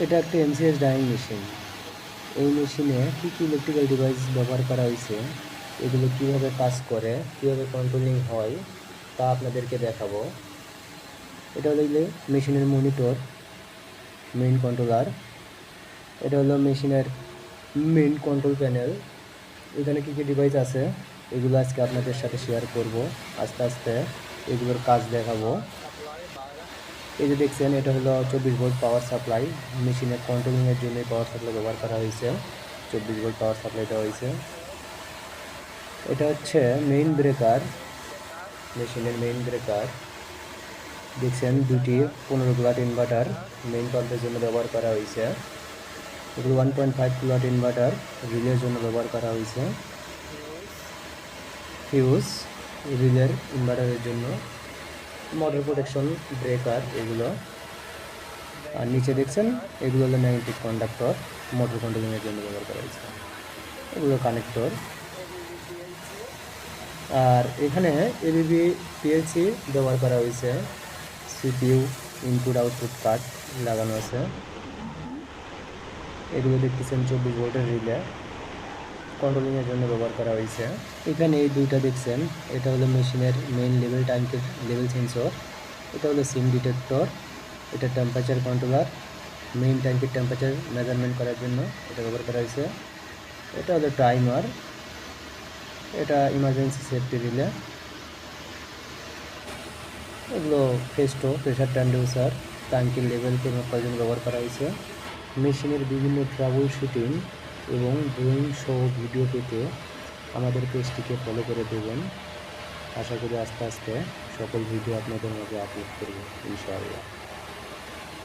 এটা একটা MCS dyeing machine এই মেশিনে কী কী ইলেকট্রিক্যাল ডিভাইস ব্যবহার করা হয়েছে, এগুলো কীভাবে কাজ করে, কীভাবে কন্ট্রোলিং হয়, তা আপনাদেরকে দেখাবো। এটা হলো মেশিনের মনিটর মেইন কন্ট্রোলার এটা হলো মেশিনের মেইন কন্ট্রোল প্যানেল এখানে কী কী ডিভাইস আছে, এগুলো আজকে আপনাদের সাথে শেয়ার করব। আস্তে আস্তে এগুলোর কাজ দেখাবো। এই যে দেখছেন, এটা হলো চব্বিশ ভোল্ট পাওয়ার সাপ্লাই। মেশিনের কন্ট্রোলিংয়ের জন্য পাওয়ার সাপ্লাই ব্যবহার করা হয়েছে। চব্বিশ ভোল্ট পাওয়ার সাপ্লাই দেওয়া হয়েছে। এটা হচ্ছে মেইন ব্রেকার মেশিনের মেইন ব্রেকার দেখছেন দুটি পনেরো কিলোয়াট ইনভার্টার মেইন পাম্পের জন্য ব্যবহার করা হয়েছে। এগুলো one point five kilowatt inverter রিলের জন্য ব্যবহার করা হয়েছে। ফিউজ রিলের ইনভার্টারের জন্য। মোটর প্রোটেকশন ব্রেকার এগুলো। আর নিচে দেখছেন, এগুলো হলো ম্যাগনেটিক কন্ডাক্টর মোটর কন্ট্রোলিংয়ের জন্য ব্যবহার করা হয়েছে। এগুলো কানেক্টর আর এখানে এবিবি পিএলসি ব্যবহার করা হয়েছে। সিপিইউ ইনপুট আউটপুট কার্ড লাগানো আছে। এগুলো দেখতেছেন চব্বিশ ভোল্টের রিলে কন্ট্রোলিংয়ের জন্য ব্যবহার করা হয়েছে। এখানে এই দুইটা দেখছেন। এটা হলো মেশিনের মেইন লেভেল ট্যাঙ্কের লেভেল সেন্সর এটা হলো সিম ডিটেক্টর এটা টেম্পারেচার কন্ট্রোলার মেইন ট্যাঙ্কের টেম্পারেচার মেজারমেন্ট করার জন্য এটা ব্যবহার করা হয়েছে। এটা হলো টাইমার এটা ইমার্জেন্সি সেফটি রিলে এগুলো ফেস্টো প্রেশার ট্রান্ডিউসার ট্যাঙ্কির লেভেল পরিমাপ করার জন্য ব্যবহার করা হয়েছে। মেশিনের বিভিন্ন ট্রাবল শুটিং এবং ড্রয়িং সহ ভিডিও পেতে আমাদের পেজটিকে ফলো করে দেবেন। আশা করি আস্তে আস্তে সকল ভিডিও আপনাদের মধ্যে আপলোড করব, ইনশাআল্লাহ।